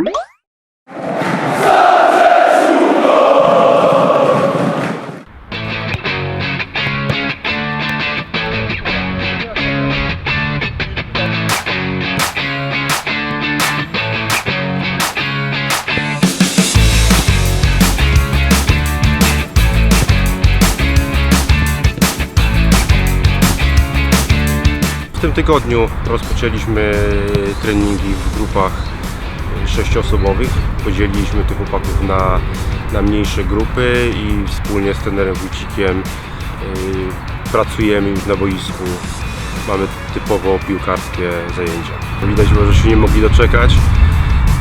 W tym tygodniu rozpoczęliśmy treningi w grupach sześcioosobowych. Podzieliliśmy tych chłopaków na, na mniejsze grupy i wspólnie z trenerem Wójcikiem yy, pracujemy już na boisku. Mamy typowo piłkarskie zajęcia. Widać było, że się nie mogli doczekać.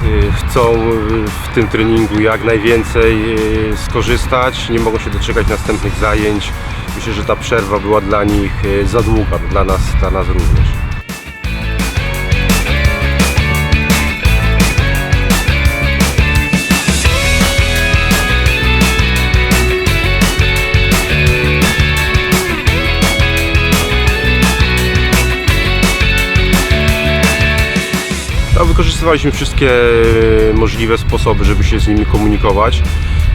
Yy, Chcą yy, w tym treningu jak najwięcej skorzystać, nie mogą się doczekać następnych zajęć. Myślę, że ta przerwa była dla nich za długa, dla nas, dla nas również. No, wykorzystywaliśmy wszystkie e, możliwe sposoby, żeby się z nimi komunikować.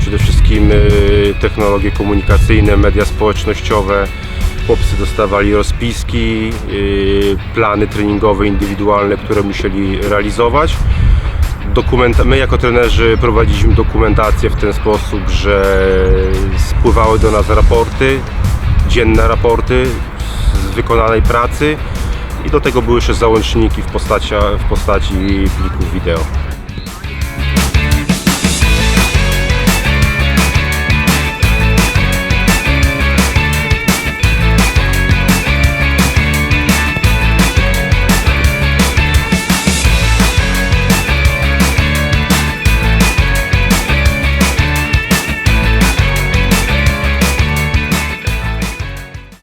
Przede wszystkim e, technologie komunikacyjne, media społecznościowe. Chłopcy dostawali rozpiski, e, plany treningowe, indywidualne, które musieli realizować. Dokumenta- my jako trenerzy prowadziliśmy dokumentację w ten sposób, że spływały do nas raporty, dzienne raporty z wykonanej pracy i do tego były jeszcze załączniki w postaci, w postaci plików wideo.